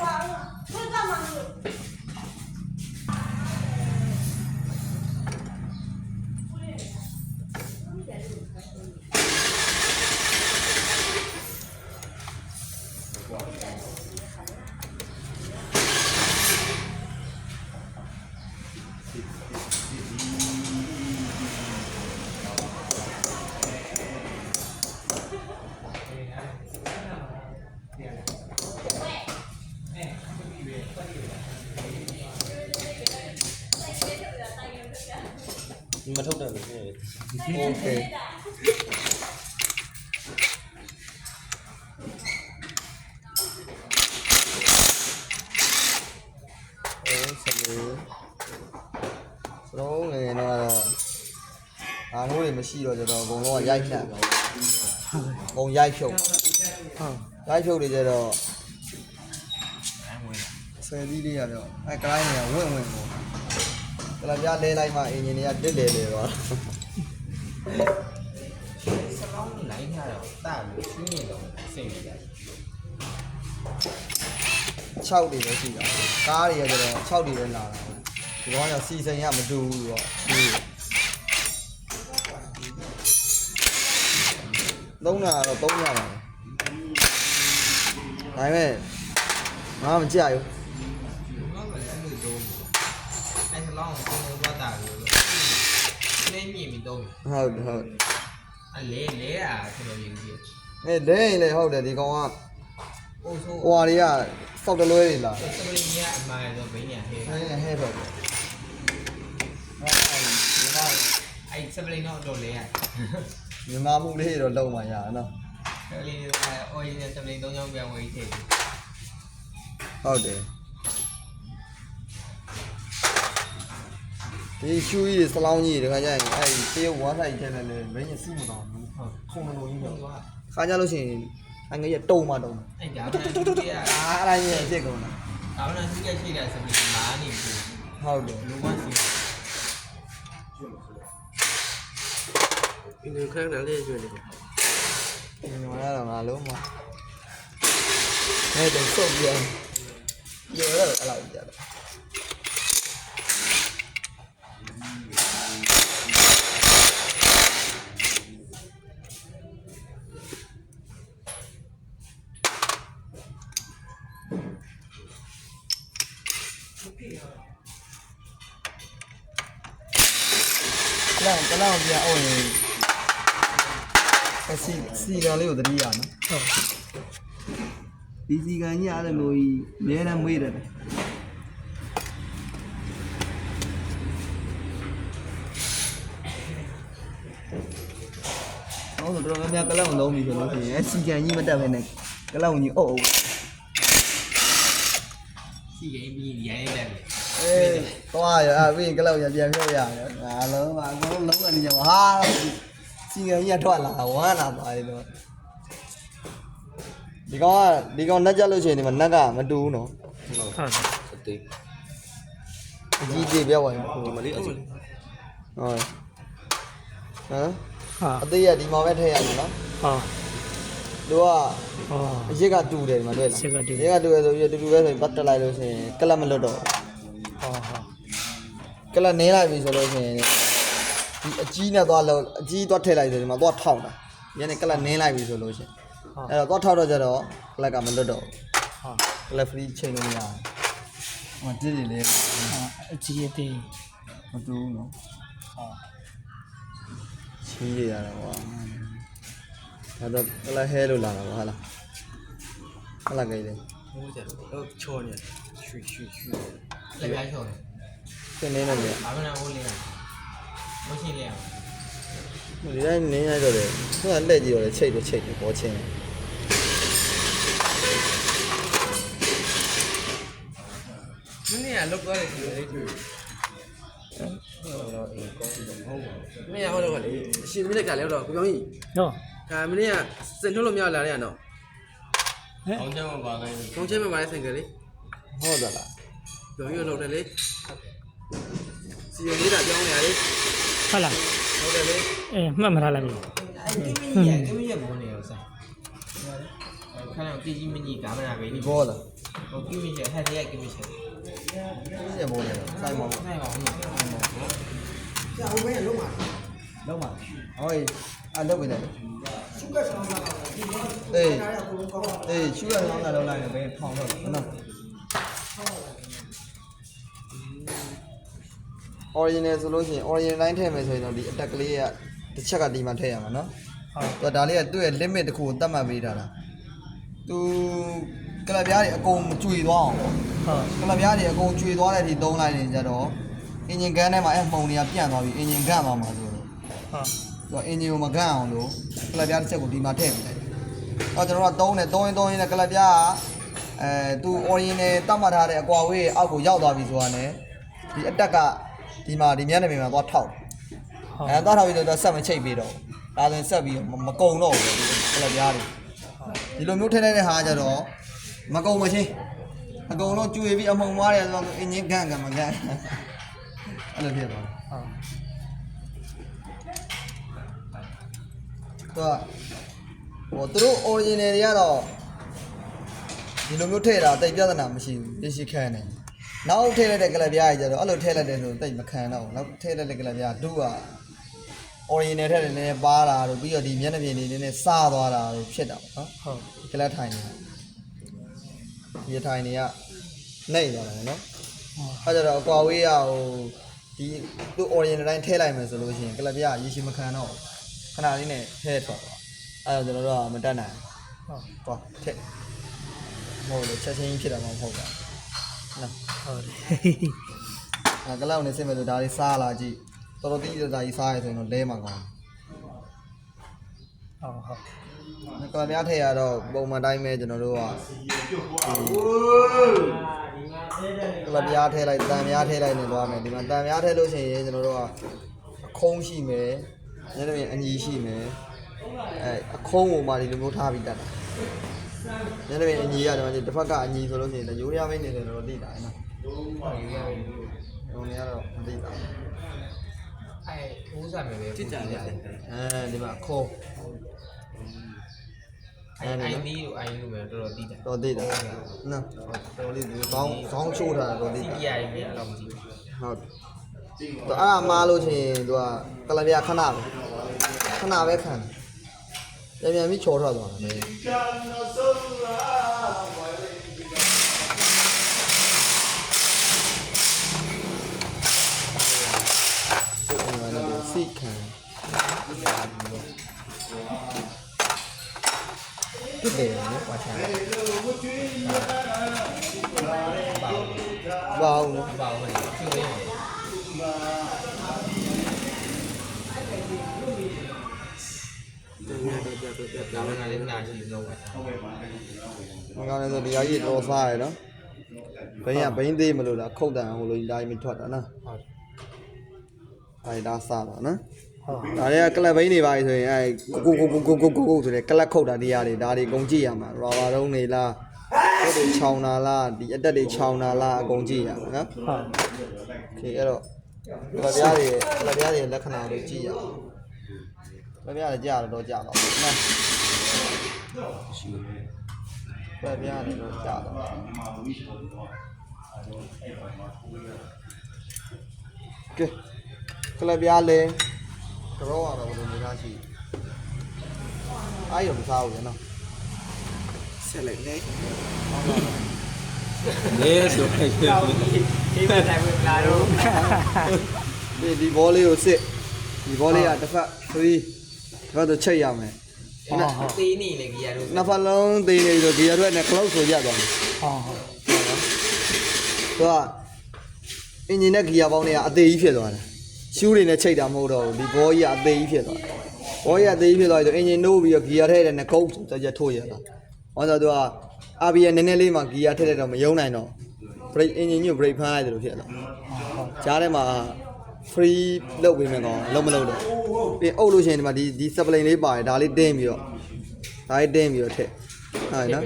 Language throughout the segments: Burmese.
와, 혼자 만들 မထုတ်တယ်လို့ပြောတယ် โอเคအဲဆက်လို့စတော့ငယ်ငယ်တော့အာမိုးတွေမရှိတော့ကြတော့အကုန်လုံးကရိုက်ဖြတ်အကုန်ရိုက်ဖြုတ်ဟုတ်ရိုက်ဖြုတ်တွေကြတော့ဆယ်သီးလေးရတော့အဲကလိုင်းတွေကဝင့်ဝင့်ပေါ့ ကလပြလဲလိုက်မှအင်ဂျင်တွေကတစ်လေလေတော့စလောင်းလိုင်းထားတော့တာလို့ရှင်းနေတော့စိတ်နေတယ်6တွေပဲရှိတာကားတွေကကျတော့6တွေပဲလာတာဒီကောင်ကစီစိန်ကမတူဘူးတော့ဒီသုံးတာတော့သုံးရပါမယ်ဒါပေမဲ့ငါမကြဘူးဘာမှလည်းအဲ့လိုတော့အဲ့စလောင်းကိုကိုသွားတာလို့နေမြင်ပြီးတော့ ဟုတ်တယ်ဟုတ်အလဲလဲတာဆိုတော့ရင်ကြီးအဲလဲရင်လည်းဟုတ်တယ်ဒီကောင်ကအိုးဆိုးဟွာတွေကစောက်တလွဲတွေလာစပလင်းကြီးအမှားတော့ဘိညာဟဲ့အဲဟဲ့တော့အဲ့ဒါအဲ့စပလင်းတော့တော့လဲရမြန်မာမှုလေးတော့လုံးမှရအောင်နော်စပလင်းကအိုရင်းစပလင်းသုံးချောင်းပြန်ဝေးထည့်ဟုတ်တယ် ဒီရှူကြီးစလောင်းကြီးတခါကျရင်အဲ့ဒီတေးဝါဆိုင်ကျက်တယ်လေမင်းရစီးမတော့ဘူးဟုတ်ခုံလုံးကြီးဟုတော့တ်ကခါကြလို့ရှိရင်အငယ်ရတုံမှတုံအဲ့ဒါကအာအဲ့ဒါကြီးအစ်စ်ကုန်တာဒါမှလည်းသူကရှိတဲ့စပလင်းမာနေပြီဟုတ်တယ်လူမစီဒီခန်းနဲ့လေးကျွေးနေဒီမှာတော့ငါလုံးမအဲ့ဒါစုပ်ပြန်ပြောရအဲ့လောက်ကြတယ် လောင်ကလောင်ပြအောင်ရင်အစီစီကံလေးကိုတတိယနော်ဟုတ်ဒီစီကံကြီးအဲ့လိုမျိုးကြီးအများနဲ့မွေးတယ်ဟုတ်ဆိုတော့များများကလောင်လုံးပြီဆိုလို့ရှိရင်စီကံကြီးမတက်ဘဲနဲ့ကလောင်ကြီးအုပ်အုပ်စီကိန်းပြီးရိုင်းတယ် အေးသွားရအပြင်ကလောင်ရပြန်ဖြုတ်ရတယ်ငါလုံးပါအကုန်လုံးကနေကြပါဟာစီကံကြီးကထွက်လာဝမ်းလာပါလေတော့ဒီကောင်ကဒီကောင်နှက်ကြလို့ရှိရင်ဒီမှာနှက်ကမတူဘူးနော်ဟုတ်စတေးအကြီးကြီးပြောပါရင်ဟုတ်ဒီမလေးအစီဟမ်ဟာအသေးရဒီမှာပဲထည့်ရမယ်နော်ဟာသူကဟာအရစ်ကတူတယ်ဒီမှာတွေ့လားအရစ်ကတူအရစ်ကတူရဆိုပြီးတူတူပဲဆိုရင်ပတ်တက်လိုက်လို့ရှိရင်ကလပ်မလွတ်တော့ဘူး ဟာဟာကလပ်နင်းလိုက်ပြီဆိုလို့ရှိရင်ဒီအကြီးနဲ့သွားလို့အကြီးသွားထည့်လိုက်ဆိုဒီမှာသွားထောက်တာညနေကလပ်နင်းလိုက်ပြီဆိုလို့ရှိရင်အဲ့တော့သွားထောက်တော့ကြတော့ကလပ်ကမလွတ်တော့ဘူးဟာကလပ်ဖရီချိန်လို့မရဘူးဟိုတိတိလေးအကြီးအသေးမတူဘူးနော်ဟာချီးရရတယ်ကွာဒါတော့ကလပ်ဟဲလို့လာတာပါဟာလားဟာလားကိလေဟိုကျတော့ချောနေရွှေရွှေရွှေ လက်ပြားချော်တယ်သင်နေတယ်လေဘာမှမဟုတ်လေမရှိလေရဒီတိုင်းနင်းရတော့လေသူကလက်ကြည့်တော့လေချိတ်တော့ချိတ်တယ်ပေါ်ချင်းနည်းနည်းကလောက်သွားတယ်ဒီလေးတွေ့တော့အေးကောင်းတယ်ဟုတ်ပါမင်းရဟောတော့ကလေအရှင်မင်းကလည်းတော့ကိုပြောင်းကြီးနော်ဒါမင်းကစင်ထုတ်လို့မရလာတဲ့ကတော့ကောင်းချမ်းပါလိုက်ကောင်းချင်းမပါတဲ့စင်ကလေးဟုတ်တယ်လား ပြောင်းရလောက်တယ်လေစီယုံလေးတာပြောင်းနေရလေဟာလားဟုတ်တယ်လေအေးမှတ်မထားလိုက်ပြီအဲ့ဒီမင်းကြီးကမင်းကြီးဘောနေရောဆိုင်ခဏတီကြီးမင်းကြီးကာမရာပဲဒီဘောလားကဟိုကိမီချေဟက်တည်းကိမီချေပြည့်ပေါ်တယ်စိုက်မောင်းနိုင်ပါဘူးလုံးပါဟောအလုပ်ဝင်တယ်ရှုကဆောင်လာအေးအေးရှုကဆောင်လာတော့လိုက်နေဘယ်ထောင်တော့နော် original ဆိုလို့ရှိရင် original line ထည့်မယ်ဆိုရင်တော့ဒီ attack ကလေးကတစ်ချက်ကဒီမှာထည့်ရမှာနော်ဟုတ်သူကဒါလေးကသူ့ရဲ့ limit တစ်ခုကိုသတ်မှတ်ပေးထားတာသူကလပ်ပြားတွေအကုန်ကျွေသွားအောင်ပေါ့ဟုတ်ကလပ်ပြားတွေအကုန်ကျွေသွားတဲ့အထိသုံးလိုက်ရင်ကြတော့ engine gun ထဲမှာအဲ့ပုံတွေကပြန့်သွားပြီး engine gun သွားမှာဆိုတော့ဟုတ်သူက engine ကိုမကန်အောင်လို့ကလပ်ပြားတစ်ချက်ကိုဒီမှာထည့်ပေးလိုက်တယ်အော်ကျွန်တော်ကသုံးတယ်သုံးရင်သုံးရင်လည်းကလပ်ပြားကအဲသူ original တတ်မှတ်ထားတဲ့အကွာဝေးအောက်ကိုရောက်သွားပြီဆိုတာ ਨੇ ဒီ attack က ဒီမှာဒီမျက်နှာပြင်မှာသွားထောက်တယ်ဟုတ်အဲသွားထားပြီးတော့ဆက်မချိတ်ပြီးတော့ဒါဆိုရင်ဆက်ပြီးမမကုံတော့ဘူးကလပ်ပြားတွေဒီလိုမျိုးထည့်လိုက်တဲ့ဟာကြတော့မကုံမချင်းအကုန်လုံးကျွေပြီးအမှုံသွားတယ်ဆိုတော့အင်းကြီးကန်ကန်မကန်အဲ့လိုဖြစ်သွားတယ်ဟုတ်သူကဟိုသူတို့ original တွေကတော့ဒီလိုမျိုးထည့်တာတိတ်ပြဿနာမရှိဘူးသိရှိခံတယ် နောက်ထည့်လိုက်တဲ့ကလပ်ပြားကြီးကြတော့အဲ့လိုထည့်လိုက်တဲ့ဆိုတိတ်မခံတော့ဘူးနောက်ထည့်လိုက်တဲ့ကလပ်ပြားဒုက original ထက်လည်းနည်းနည်းပါတာတို့ပြီးတော့ဒီမျက်နှာပြင်တွေနည်းနည်းစားသွားတာတို့ဖြစ်တာပေါ့နော်ဟုတ်ဒီကလပ်ထိုင်နေတာဒီထိုင်နေကနှိမ့်သွားတာပေါ့နော်အဲကြတော့အကွာဝေးရဟိုဒီသူ့ original တိုင်းထည့်လိုက်မယ်ဆိုလို့ရှိရင်ကလပ်ပြားရေရှည်မခံတော့ဘူးခဏလေးနဲ့ထည့်ထွက်သွားအဲဒါကျွန်တော်တို့ကမတတ်နိုင်ဘူးဟုတ်သွားထက်မဟုတ်လေချက်ချင်းကြီးဖြစ်တာမှမဟုတ်ပါဘူးနော် ဟုတ်တယ်အဲကလောက်နေစင်မဲ့လို့ဒါလေးစားလာကြည့်တော်တော်တိတိကျကျကြီးစားရဆိုရင်တော့လဲမှာကောင်းဟုတ်ဟုတ်တယ်ကလများထည့်ရတော့ပုံမှန်တိုင်းပဲကျွန်တော်တို့ကကလများထည့်လိုက်တန်များထည့်လိုက်နေသွားမယ်ဒီမှာတန်များထည့်လို့ရှိရင်ကျွန်တော်တို့ကအခုံးရှိမယ်ညနေပြင်အညီရှိမယ်အဲအခုံးကိုမှဒီလိုမျိုးထားပြီးတတ်တာ ညနေပြင်အညီရတယ်တစ်ဖက်ကအညီဆိုလို့ရှိရင်ရိုးရမင်းနေတယ်တော့သိတာနော်ဟိုနေရတော့မသိပါဘူးအဲဦးစားမယ်ပဲကြည့်ကြလေအဲဒီမှာခေါ်အိုင်အိုင်ဒီတို့အိုင်လို့ပဲတော်တော်တည်တယ်တော့သိတာနော်တော်လေးဒီဘောင်းဘောင်းချိုးထားတာတော့သိတာ CPI ပဲအဲ့လိုမကြည့်ဟုတ်သူအဲ့ဒါမားလို့ချင်းသူကကလပြခဏပဲခဏပဲခံတယ် ပြန်ပြန်ပြီးချော်ထွက်သွားတယ်စိတ်ခံ ဒါမှမဟုတ်လည်းနာရှိလုံးပဲမကောင်းလည်းဆိုတရားကြီးတော်စားရယ်နော်ဘိန်းကဘိန်းသေးမလို့လားခုတ်တန်ဟိုလိုလာပြီးထွက်တာနော်ဟုတ်အဲ့ဒါစားပါနော်ဒါတွေကကလပ်ဘိန်းတွေပါဆိုရင်အဲကိုကိုကိုကိုကိုကိုကိုဆိုတဲ့ကလပ်ခုတ်တာနေရာတွေဒါတွေအကုန်ကြည့်ရမှာရာဘာတုံးနေလားကိုတွေခြောင်တာလားဒီအတက်တွေခြောင်တာလားအကုန်ကြည့်ရမှာနော်ဟုတ်ကဲ့အဲ့တော့ကလပ်ပြားတွေကလပ်ပြားတွေလက္ခဏာတွေကြည့်ရအောင် ကလပ်ပြားတွေကြာတော့ကြာပါဘူးနော်ကလပ်ပြားတွေတော့ကြာတော့ကဲကလပ်ပြားလဲတော့ရတော့ဘယ်လိုနေသားရှိအားရမစားဘူးလေနော်ဆက်လိုက်လေလေဆိုလိုက်တယ်ဒီဘက်တိုင်းဝင်လာတော့ဒီဒီဘောလေးကိုစစ်ဒီဘောလေးကတစ်ဖက်3 တစ်ဖက်တော့ချိတ်ရမယ်ဟုတ်ဟုတ်သေးနေလေကြီးရတော့နှစ်ဖက်လုံးသေးနေဆိုဒီရွက်နဲ့ close ဆိုရသွားတယ်ဟုတ်ဟုတ်သူကအင်ဂျင်နဲ့ဂီယာပေါင်းတွေကအသေးကြီးဖြစ်သွားတယ်ရှူးတွေနဲ့ချိတ်တာမဟုတ်တော့ဘူးဒီဘောကြီးကအသေးကြီးဖြစ်သွားတယ်ဘောကြီးကအသေးကြီးဖြစ်သွားပြီဆိုအင်ဂျင်နိုးပြီးတော့ဂီယာထည့်တဲ့နဲ့ကုတ်ဆိုကြက်ထိုးရတာဟောဆိုသူက RBN နည်းနည်းလေးမှဂီယာထည့်တဲ့တော့မယုံနိုင်တော့ brake engine ကြီးကို brake ဖမ်းလိုက်တယ်လို့ဖြစ်သွားကြားထဲမှာ free လုပ်ပေးမယ်ကောင်လုံးမလုံးတော့ပြီးအုပ်လို့ရှိရင်ဒီမှာဒီဒီ supply လေးပါတယ်ဒါလေးတင်းပြီးတော့ဒါလေးတင်းပြီးတော့ထည့်ဟုတ်နော်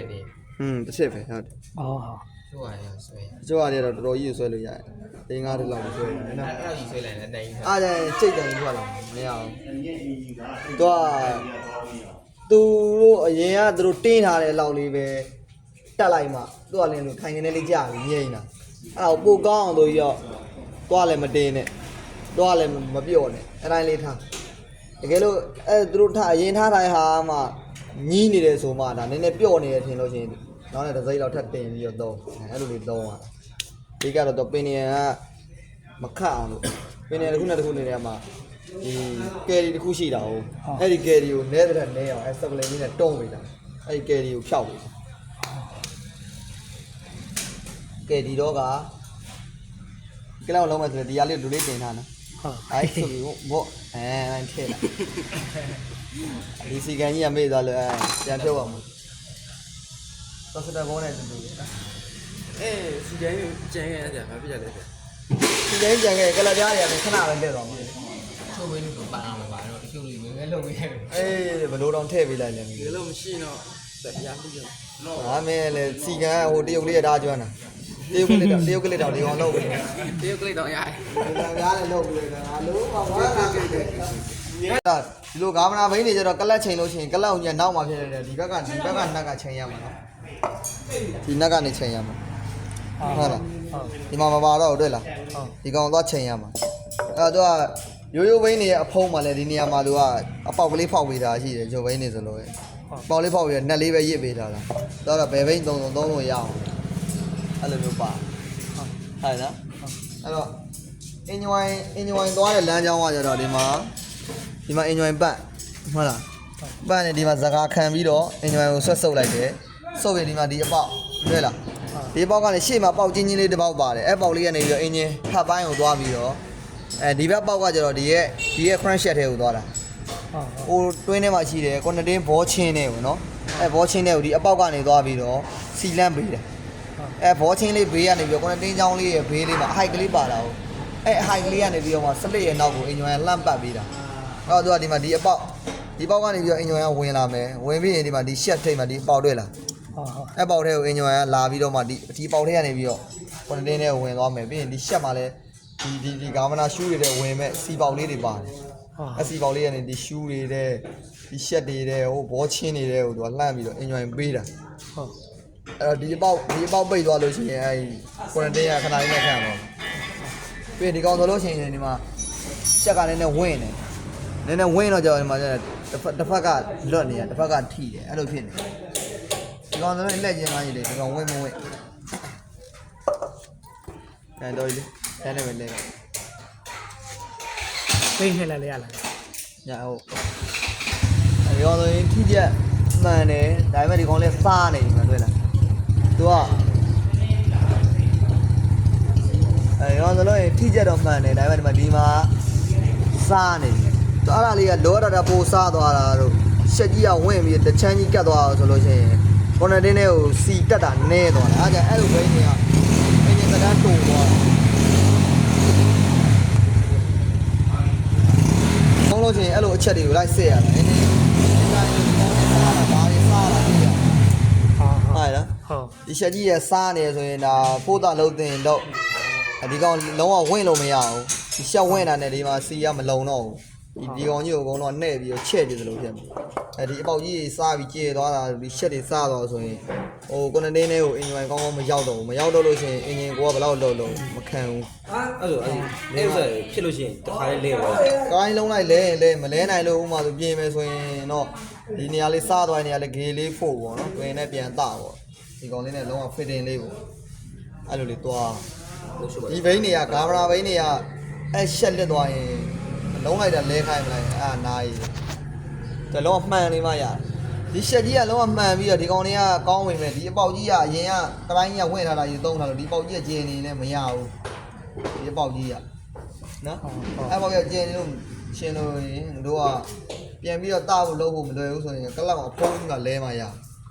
ဟွန်းတစ်ချက်ပဲဟုတ်တယ်ဟုတ်ဟုတ်သူ့ဟာရဆွဲကျိုးရတယ်တော့တော်တော်ကြီးဆွဲလို့ရတယ်။တင်းကားတစ်လောက်ဆွဲရတယ်အဲ့နော်အဲ့ဒီဆွဲလိုက်တဲ့အတိုင်း။အားကြရင်စိတ်တန်ထွက်လာမရအောင်။သူကသူတို့အရင်ကသူတို့တင်းထားတဲ့အလောက်လေးပဲတတက်လိုက်မှသူ့ကလည်းလို့ထိုင်နေလေးကြာပြီးငြိမ့်တာအဲ့ဒါကိုပိုကောင်းအောင်လို့ရောသွားလည်းမတင်းနဲ့ သွားလည်းမပြော့နဲ့အဲ့တိုင်းလေးထားတကယ်လို့အဲသူတို့ထားအရင်ထားတိုင်းဟာမှညီးနေတယ်ဆိုမှဒါနည်းနည်းပြော့နေတယ်ထင်လို့ရှိရင်နောက်နဲ့တစ်စိမ့်လောက်ထပ်တင်ပြီးတော့သုံးအဲ့လိုလေးသုံးရတာဒီကတော့တော့ပင်နေကမခတ်အောင်လို့ပင်နေတစ်ခုနဲ့တစ်ခုနေတဲ့မှာဒီကယ်ရီတစ်ခုရှိတာဟုတ်အဲ့ဒီကယ်ရီကိုနဲတဲ့နဲအောင်အဲ့စပလင်လေးနဲ့တုံးပေးတာအဲ့ဒီကယ်ရီကိုဖြောက်ပေးတာကဲဒီတော့ကကလောက်လုံးမဲ့ဆိုတော့ဒီရလေးလူလေးတင်ထားနော်ဟုတ် အဲ့ဆိုပြီးဘောအဲအဲ့ထည့်လာဒီစီကန်ကြီးကမေ့သွားလို့အဲပြန်ဖြုတ်အောင်တော့စတဲ့ဘောနဲ့တူတူနော်အေးစီတိုင်းကြမ်းခဲ့ရတာဘာဖြစ်ကြလဲဗျာစီကန်ကြံခဲ့ကလပြားတွေကခဏပဲလက်သွားမှာချိုးဝင်းလို့ပန်းအောင်ပါတော့ချိုးလေးငယ်ငယ်လုံးရတယ်အေးဘလို့တော့ထည့်ပေးလိုက်လဲဒီလိုမရှိတော့တရားပြည့်ရနော်ဒါမဲ့လေစီကန်ဟိုတရုတ်လေးရတာကျွမ်းတာ တရုတ်ကလေးတော့တရုတ်ကလေးတော့ဒီကောင်လောက်ပြီတရုတ်ကလေးတော့ရတယ်ကလပြားလည်းလောက်ပြီလေငါလုံးပါဝါလာပြီလေဒါဒီလိုဂါမနာဘိန်းတွေကျတော့ကလတ်ချိန်လို့ရှိရင်ကလတ်အောင်ညနောက်မှာဖြစ်နေတယ်ဒီဘက်ကဒီဘက်ကနက်ကချိန်ရမှာနော်ဒီနက်ကနေချိန်ရမှာဟုတ်လားဟုတ်ဒီမှာမပါတော့ဘူးတွေ့လားဟုတ်ဒီကောင်သွားချိန်ရမှာအဲ့တော့သူကရိုးရိုးဘိန်းတွေရဲ့အဖုံးမှာလည်းဒီနေရာမှာသူကအပေါက်ကလေးဖောက်ပေးတာရှိတယ်ဂျိုဘိန်းတွေဆိုလို့ရပေါက်လေးဖောက်ပြီးတော့နက်လေးပဲရစ်ပေးထားတာတော့တော့ဘယ်ဘိန်းသုံးသုံးသုံးလို့ရအောင် အဲ့လိုမျိုးပါဟုတ်နော်အဲ့တော့အင်ဂျွိုင်းအင်ဂျွိုင်းသွားတဲ့လမ်းကြောင်းကကြတော့ဒီမှာဒီမှာအင်ဂျွိုင်းပတ်ဟုတ်လားပတ်နဲ့ဒီမှာဇကာခံပြီးတော့အင်ဂျွိုင်းကိုဆွတ်ဆုပ်လိုက်တယ်ဆုပ်ပြီးဒီမှာဒီအပေါက်တွေ့လားဒီအပေါက်ကနေရှေ့မှာပေါက်ချင်းချင်းလေးတစ်ပေါက်ပါတယ်အဲ့ပေါက်လေးကနေပြီးတော့အင်ဂျင်ဖတ်ပိုင်းကိုသွားပြီးတော့အဲဒီဘက်ပေါက်ကကြတော့ဒီရဲ့ဒီရဲ့ crank shaft ထဲကိုသွားတာဟုတ်ဟိုတွင်းထဲမှာရှိတယ်ကွန်တင်းဘောချင်းနဲ့ပေါ့နော်အဲဘောချင်းနဲ့ကိုဒီအပေါက်ကနေသွားပြီးတော့စီလန့်ပေးတယ် အဲဘောချင်းလေးဘေးကနေပြီးတော့ကွန်တင်းချောင်းလေးရဲ့ဘေးလေးမှာအဟိုက်ကလေးပါလာဟုတ်အဲအဟိုက်လေးကနေပြီးတော့မှစလစ်ရဲ့နောက်ကိုအင်ဂျွန်ကလှမ်းပတ်ပေးတာအော်သူကဒီမှာဒီအပေါက်ဒီပေါက်ကနေပြီးတော့အင်ဂျွန်ကဝင်လာမယ်ဝင်ပြီးရင်ဒီမှာဒီရှက်ထိတ်မှာဒီအပေါက်တွေ့လားဟုတ်ဟုတ်အဲပေါက်ထဲကိုအင်ဂျွန်ကလာပြီးတော့မှဒီဒီပေါက်ထဲကနေပြီးတော့ကွန်တင်းထဲကိုဝင်သွားမယ်ပြီးရင်ဒီရှက်မှာလည်းဒီဒီဒီဂါမနာရှူးတွေတဲ့ဝင်မဲ့စီပေါက်လေးတွေပါတယ်ဟုတ်အစီပေါက်လေးကနေဒီရှူးတွေတဲ့ဒီရှက်တွေတဲ့ဟိုဘောချင်းတွေတဲ့ဟိုသူကလှမ်းပြီးတော့ enjoy ပေးတာဟုတ် အဲ့တော့ဒီအပေါက်ဒီအပေါက်ပိတ်သွားလို့ရှိရင်အဲဒီ quarantine ကခဏလေးနဲ့ခံတော့ပြီးဒီကောင်ဆိုလို့ရှိရင်ဒီမှာရှက်ကလည်းနဲ့ဝင်းနေနည်းနည်းဝင်းတော့ကြောက်ဒီမှာကျတော့တစ်ဖက်တစ်ဖက်ကလွတ်နေရတစ်ဖက်ကထိတယ်အဲ့လိုဖြစ်နေဒီကောင်ဆိုလည်းလက်ကျင်းသားကြီးလေဒီကောင်ဝင်းမဝင်းကန်တော့လေအဲ့နဲ့ပဲလဲပိတ်ထည့်လိုက်လိုက်ရလားညာဟုတ်အဲဒီကောင်ဆိုရင်ထိချက်မှန်တယ်ဒါပေမဲ့ဒီကောင်လည်းစားနေပြီမတွေ့လား သူကအဲဒီကောင်ဆိုလို့ရင်ထိချက်တော့မှန်တယ်ဒါပေမဲ့ဒီမှာဒီမှာစားနေပြီသူအဲ့ဒါလေးကလောရတာပိုစားသွားတာတို့ရှက်ကြီးကဝင့်ပြီးတချမ်းကြီးကတ်သွားအောင်ဆိုလို့ရှိရင်ကွန်နတင်းနဲ့ကိုစီတက်တာနဲသွားတယ်အဲဒါအဲ့လိုဘိန်းတွေကအင်ဂျင်စကန်တုံသွားတယ်ကောင်းလို့ရှိရင်အဲ့လိုအချက်တွေကိုလိုက်စစ်ရတယ်နည်းနည်းဒီတိုင်းကောင်းနေစားတာဒါတွေစားတာသိရ ဟုတ်ဟုတ် ဟုတ်လားဟုတ်ဒီချက်ကြီးရစားနေဆိုရင်ဒါပို့တာလုံးတင်တော့ဒီကောင်လုံးဝဝင့်လို့မရဘူးဒီရှက်ဝင့်တာနဲ့ဒီမှာစီကမလုံတော့ဘူးဒီဒီကောင်ကြီးကိုအကုန်လုံးနှဲ့ပြီးတော့ချက်ကြည့်သလိုဖြစ်မှာအဲဒီအပေါက်ကြီးကြီးစားပြီးကျေသွားတာဒီရှက်တွေစားတော့ဆိုရင်ဟိုကွန်တင်းလေးကိုအင်ဂျင်ကောင်းကောင်းမရောက်တော့ဘူးမရောက်တော့လို့ရှိရင်အင်ဂျင်ကိုကဘယ်တော့လုံးလုံးမခံဘူးအဲ့လိုအဲ့အဲ့ဆိုဖြစ်လို့ရှိရင်တစ်ခါလေးလဲသွားကိုင်းလုံးလိုက်လဲလဲမလဲနိုင်လို့ဥမာဆိုပြင်မယ်ဆိုရင်တော့ဒီနေရာလေးစားသွားတဲ့နေရာလေးဂေးလေးဖို့ပေါ့နော်တွင်နဲ့ပြန်တပေါ့ ဒီကောင်လေးနဲ့လုံးဝ fitting လေးပေါ့အဲ့လိုလေးတွားလို့ရှိပါဒီဘိန်းတွေကကာမရာဘိန်းတွေကအဲ့ရှက်လက်သွားရင်လုံးလိုက်တာလဲခိုင်းမလိုက်အဲ့ဒါနားရည်ဒါလုံးဝမှန်နေမှရတယ်ဒီရှက်ကြီးကလုံးဝမှန်ပြီးတော့ဒီကောင်တွေကကောင်းဝင်မယ်ဒီအပေါက်ကြီးကအရင်ကတတိုင်းကြီးကဝင်ထားတာကြီးသုံးထားလို့ဒီပေါက်ကြီးကကျင်းနေလည်းမရဘူးဒီအပေါက်ကြီးကနော်အဲ့ဘောကကျင်းလို့ရှင်လို့ရင်တို့ကပြန်ပြီးတော့တဖို့လုပ်ဖို့မလွယ်ဘူးဆိုရင်ကလပ်မှာအဖုံးကလဲမှရ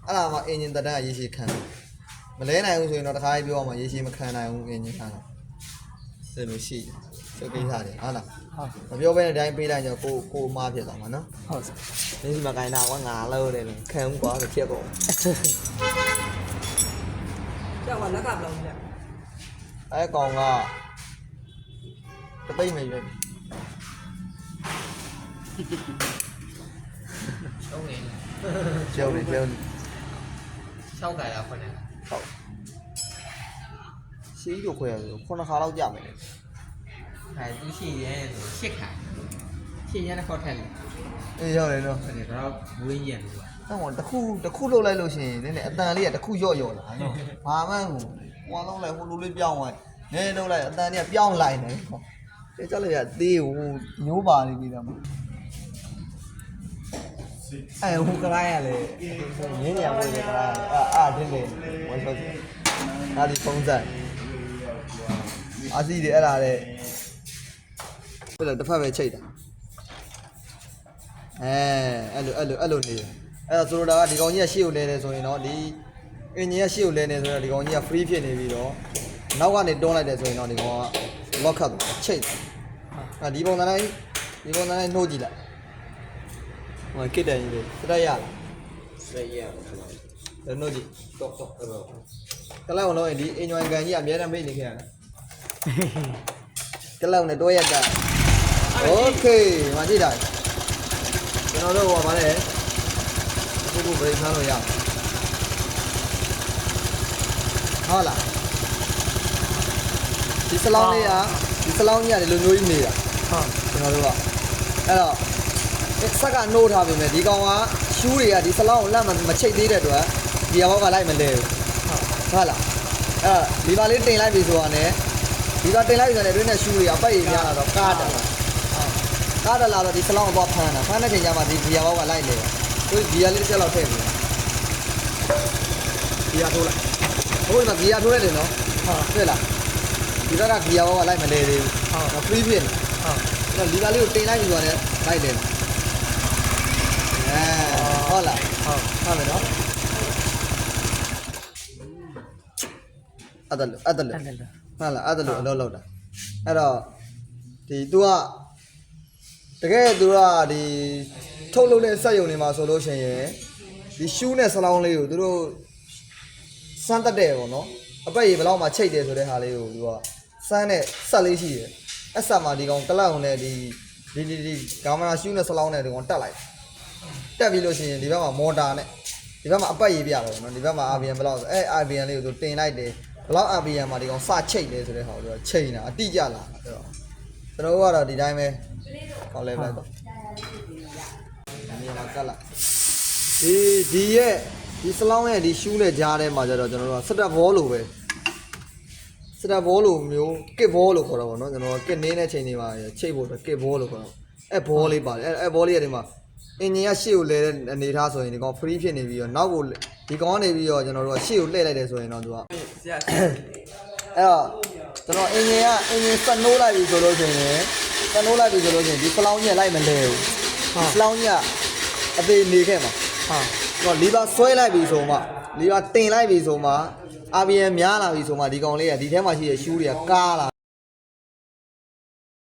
အဲ့ဒါမှအင်ဂျင်တက်တန်းကရေရှည်ခံမလဲနိုင်ဘူးဆိုရင်တော့တစ်ခါကြီးပြောမှရေရှည်မခံနိုင်ဘူးအင်ဂျင်ခံတော့ဒါလိုရှိတယ်သူကိစ္စတွေဟုတ်လားဟုတ်မပြောဘဲနဲ့တိုင်းပေးလိုက်ကြကိုကိုအမားဖြစ်သွားမှာနော်ဟုတ်မင်းစီမကိုင်းတာကငါလို့တယ်လို့ခံဘူးကွာဆိုဖြစ်ကုန်ကြောက်ပါလက်ကဘယ်လောက်လဲအဲ့ကောင်ကတပိတ်မယ်ရွယ်သုံးနေကျုံနေကျုံနေ 6ခါရခွနဲ့ဟုတ်ရှေးတို့ခွဲရဆိုခုနှစ်ခါလောက်ကြာမယ်လေခိုင်သူရှိရဲဆိုရှစ်ခိုင်ရှစ်ရဲနဲ့ခေါက်ထက်လေအေးရောက်တယ်နော်အဲ့ဒါတော့ဝင်းရံလို့အဲ့ဟောတစ်ခုတစ်ခုလုပ်လိုက်လို့ရှိရင်နည်းနည်းအတန်လေးကတစ်ခုရော့ရော့လာနော်ဘာမှန်းဟိုဟွာလုံးလိုက်ဟိုလိုလေးပြောင်းသွားနည်းနည်းလုပ်လိုက်အတန်လေးကပြောင်းလိုက်နေဟောတဲ့ကြလိုက်ရသေးဟိုမျိုးပါလေးပြီးတော့မှာ အဲဟိုကရိုင်းရလေရင်းရဝေးကရိုင်းအာအာဒင်းလေဝယ်ဆိုဒါဒီပုံစံအာစီဒီအဲ့ဒါလေဘယ်လိုတစ်ဖက်ပဲချိတ်တာအဲအဲ့လိုအဲ့လိုအဲ့လိုနေတယ်အဲ့တော့ဆိုလိုတာကဒီကောင်ကြီးကရှေ့ကိုလဲနေဆိုရင်တော့ဒီအင်ဂျင်ကရှေ့ကိုလဲနေဆိုတော့ဒီကောင်ကြီးက free ဖြစ်နေပြီးတော့နောက်ကနေတွန်းလိုက်တယ်ဆိုရင်တော့ဒီကောင်က lock ခတ်တယ်ချိတ်တယ်အဲ့ဒီပုံစံတိုင်းဒီပုံစံတိုင်းနှိုးကြည့်လိုက် ဟိုကစ်တယ်ကြီးလေစတက်ရလား ဆက်ရအောင်ခဏ ဒါနှိုးကြည့် တော့တော့အဲ့တော့ ကလောက်အောင်လို့ရင်ဒီအင်ဂျွန်ကန်ကြီးအများအားမိတ်နေခဲ့ရတယ်ကလောက်နဲ့တွဲရက်တာโอเคမကြည့်တာကျွန်တော်တို့ဟောပါလေအခုခု break ထားလို့ရအောင်ဟုတ်လားဒီစလောင်းလေးကဒီစလောင်းကြီးကဒီလိုမျိုးကြီးနေတာ ဟုတ် ကျွန်တော်တို့ကအဲ့တော့ ဆက်ကနှိုးထားပြီမဲ့ဒီကောင်ကရှူးတွေကဒီစလောင်းကိုလက်မမချိတ်သေးတဲ့အတွက်ဒီဘောက်ကလိုက်မလဲဘူးဟုတ်လားအဲ့ဒီပါလေးတင်လိုက်ပြီဆိုတာနဲ့ဒီပါတင်လိုက်ပြီဆိုတဲ့အတွင်းနဲ့ရှူးတွေကပတ်ရည်များလာတော့ကားတယ်ကားတယ်လာတော့ဒီစလောင်းကိုသွားဖမ်းတာဖမ်းတဲ့ချိန်ကျမှဒီဒီဘောက်ကလိုက်လေကိုဒီရလေးတစ်ချက်လောက်ထည့်ပြီဒီရထိုးလိုက်အခုဒီမှာဒီရထိုးရတယ်နော်ဟုတ်တွေ့လားဒီဘက်ကဒီရဘောကလိုက်မလဲသေးဘူးဟုတ် free ဖြစ်နေဟုတ်အဲ့တော့လီဗာလေးကိုတင်လိုက်ပြီဆိုတော့လိုက်တယ် အဲဟုတ်လားဟုတ်ဟုတ်ပြီနော်အဲ့ဒါလို့အဲ့ဒါလို့အဲ့ဒါလို့ဟုတ်လားအဲ့ဒါလို့အလုပ်လုပ်တာအဲ့တော့ဒီ तू ကတကယ် तू ကဒီထုတ်လုပ်တဲ့စက်ယုံတွေမှာဆိုလို့ရှိရင်ဒီရှူးနဲ့ဆလောင်းလေးကိုသူတို့စမ်းတတ်တယ်ပေါ့နော်အပတ်ရေဘလောက်မှချိတ်တယ်ဆိုတဲ့ဟာလေးကိုသူကစမ်းတဲ့ဆက်လေးရှိတယ်အဲ့ဆက်မှာဒီကောင်ကလပ်ုံနဲ့ဒီဒီဒီဒီကာမရာရှူးနဲ့ဆလောင်းနဲ့ဒီကောင်တက်လိုက် တက်ပြီးလို့ရှိရင်ဒီဘက်မှာမော်တာနဲ့ဒီဘက်မှာအပတ်ရေပြတော့ပေါ့နော်ဒီဘက်မှာ RPM ဘယ်လောက်ဆိုအဲ RPM လေးကို तू တင်လိုက်တယ်ဘယ်လောက် RPM မှာဒီကောင်စချိတ်လဲဆိုတဲ့ဟာကို तू ချိန်တာအတိကျလာတာဆိုတော့ကျွန်တော်တို့ကတော့ဒီတိုင်းပဲကောင်းလဲပဲတော့မြင်လာကတ်လာဒီဒီရဲ့ဒီစလောင်းရဲ့ဒီရှူးနဲ့ကြားထဲမှာကျတော့ကျွန်တော်တို့ကစတက်ဘောလိုပဲစတက်ဘောလိုမျိုးကစ်ဘောလိုခေါ်တာပေါ့နော်ကျွန်တော်ကစ်နင်းတဲ့ချိန်တွေမှာချိတ်ဖို့ကစ်ဘောလိုခေါ်တော့အဲဘောလေးပါတယ်အဲအဲဘောလေးရဲ့ဒီမှာ အင်ဂျင်ကရှေ့ကိုလဲတဲ့အနေထားဆိုရင်ဒီကောင် free ဖြစ်နေပြီးတော့နောက်ကိုဒီကောင်ကနေပြီးတော့ကျွန်တော်တို့ကရှေ့ကိုလှည့်လိုက်တယ်ဆိုရင်တော့သူကဆရာအဲ့တော့ကျွန်တော်အင်ဂျင်ကအင်ဂျင်စက်နိုးလိုက်ပြီဆိုလို့ရှိရင်စက်နိုးလိုက်ပြီဆိုလို့ရှိရင်ဒီဖလောင်းကြီးကလိုက်မလဲဘူးဒီဖလောင်းကြီးကအသေးနေခဲ့မှာဟုတ်တော့လီဗာဆွဲလိုက်ပြီဆိုမှလီဗာတင်လိုက်ပြီဆိုမှ RBM များလာပြီဆိုမှဒီကောင်လေးကဒီထဲမှာရှိတဲ့ရှူးတွေကကားလာ